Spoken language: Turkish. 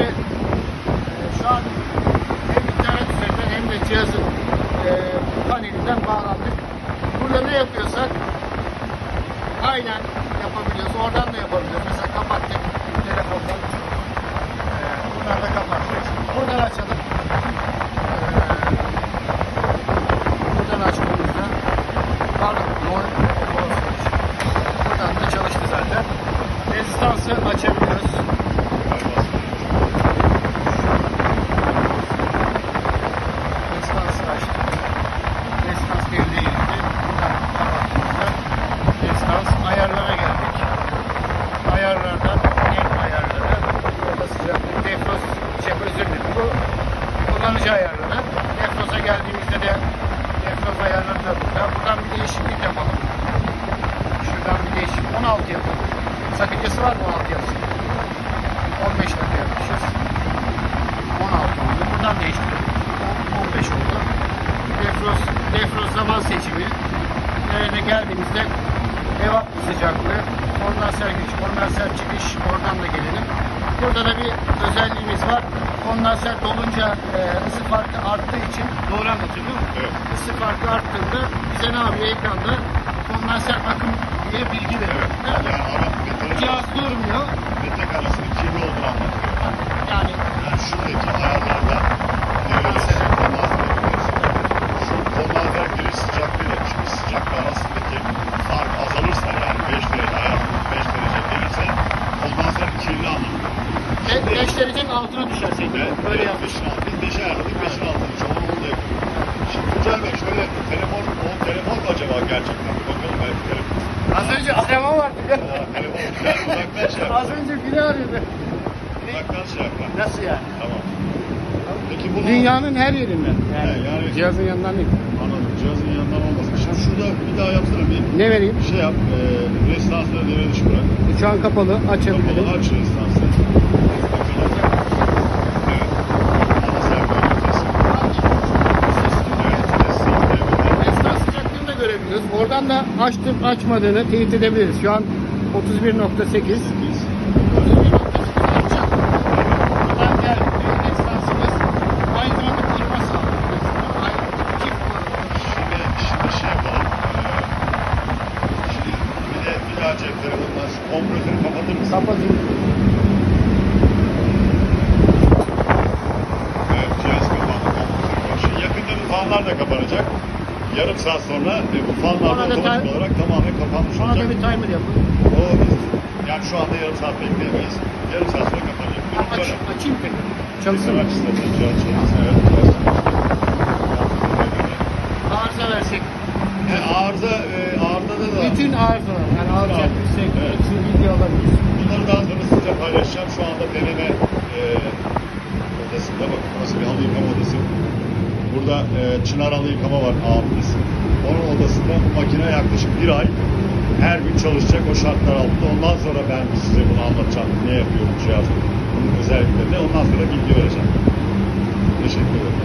Şimdi e, şu an hem internet üzerinden hem de cihazın e, panelinden bağlandık. Burada ne yapıyorsak aynen yapabiliyoruz. Oradan da yapabiliyoruz. Mesela kapattık telefondan. E, bunları da kapattık. Buradan açalım. E, ayarlara geldik. Ayarlardan en ayarları defrost, şey özür dilerim. Bu kullanıcı ayarları. Defroza geldiğimizde de defroz ayarları da burada. Buradan bir değişiklik yapalım. Şuradan bir değişiklik. 16 yapalım. Sakıncası var mı 16 yapsın? 15 dakika yapmışız. 16 oldu. Buradan değiştirelim. 15 oldu. Defroz, defroz zaman seçimi. Yerine geldiğimizde evap sıcaklığı, kondanser güç, kondanser çıkış oradan da gelelim. Burada da bir özelliğimiz var. Kondanser dolunca e, ısı farkı arttığı için doğru anlatıyor değil mi? Evet. Isı farkı arttığında bize ne yapıyor ekranda? Kondanser akım diye bilgi veriyor. Yani Evet. ara metre, Cihaz durmuyor. metre arasının kirli olduğunu anlatıyor. Yani Yani şuradaki ayarlarda Az önce arama vardı ya. Uzaktan şey. Az önce biri arıyordu. Uzaktan şey. Nasıl yani? Tamam. Peki bunu... Dünyanın her yerinden. Yani, He, yani- cihazın yanından değil. Anladım. Cihazın yanından olmasın. Şimdi şurada bir daha yapsana bir Ne vereyim? bir şey yap. E, resistansları devre dışı bırak. Şu an kapalı. Açabilirim. Kapalı aç resistansı. Bakalım. Evet. Ana server ünitesi. Evet. Kesin. Evet. Esnaf sıcaklığını da görebiliyoruz. Oradan da açtım açmadığını teyit edebiliriz. Şu an 31.8. Biz 31.8 açacak. Buradan geldi. Esnafımız aynı zamanda koruma sağlıyor. Aynı çift koruma. şimdi, şimdi şey yapalım. Ee, şimdi bir de bir daha cep telefonundan şu kompresörü kapatır mısın? Kapatayım. Evet, cihaz kapandı. yakında bu fanlar da kapanacak. Yarım saat sonra e, bu fanlar Ona da otomatik time- olarak tamamen kapanmış olacak. da bir timer yapın. O yani şu anda yarım saat bekleyemeyiz. Yarım saat sonra kapanacak. Bir Aç, böyle. açayım tekrar. Çalışsın? Aç istersen cihaz çalışsın. Evet. Arıza versek. E, arıza, e, arızada da Bütün arızalar. Yani alacak Tamam. yüksek. Evet. Hepsini bilgi alabiliriz. bunları daha sonra size paylaşacağım. Şu anda deneme e, odasında bak burası bir halı yıkama odası. Burada e, çınar halı yıkama var A odası. Onun odasında bu makine yaklaşık bir ay her gün çalışacak o şartlar altında. Ondan sonra ben size bunu anlatacağım. Ne yapıyor bu cihaz? Bunun özellikleri ne? Ondan sonra bilgi vereceğim. Teşekkür ederim.